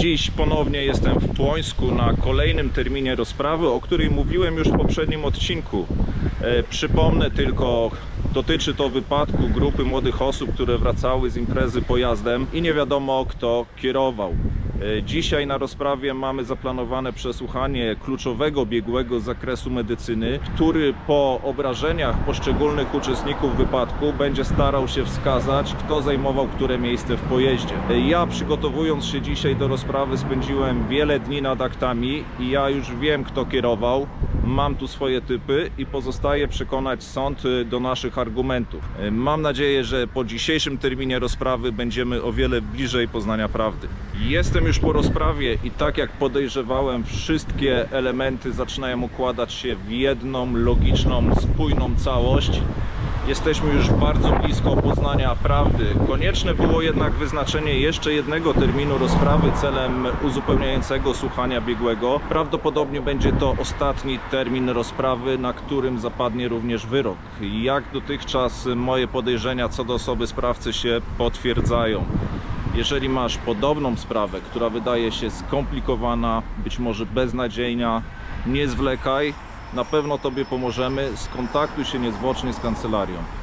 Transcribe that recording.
Dziś ponownie jestem w Płońsku na kolejnym terminie rozprawy, o której mówiłem już w poprzednim odcinku. E, przypomnę tylko, dotyczy to wypadku grupy młodych osób, które wracały z imprezy pojazdem i nie wiadomo kto kierował. E, Dzisiaj na rozprawie mamy zaplanowane przesłuchanie kluczowego biegłego z zakresu medycyny, który po obrażeniach poszczególnych uczestników wypadku będzie starał się wskazać, kto zajmował które miejsce w pojeździe. E, Ja przygotowując się dzisiaj do rozprawy spędziłem wiele dni nad aktami i ja już wiem kto kierował. Mam tu swoje typy i pozostaje przekonać sąd y, do naszych argumentów. Y, Mam nadzieję, że po dzisiejszym terminie rozprawy będziemy o wiele bliżej poznania prawdy. Jestem już po rozprawie i tak jak podejrzewałem, wszystkie elementy zaczynają układać się w jedną logiczną, spójną całość. Jesteśmy już bardzo blisko poznania prawdy. Konieczne było jednak wyznaczenie jeszcze jednego terminu rozprawy celem uzupełniającego słuchania biegłego. Prawdopodobnie będzie to ostatni termin rozprawy, na którym zapadnie również wyrok. Jak dotychczas moje podejrzenia co do osoby sprawcy się potwierdzają. Jeżeli masz podobną sprawę, która wydaje się skomplikowana, być może beznadziejna, nie zwlekaj. Na pewno Tobie pomożemy. Skontaktuj się niezwłocznie z kancelarią.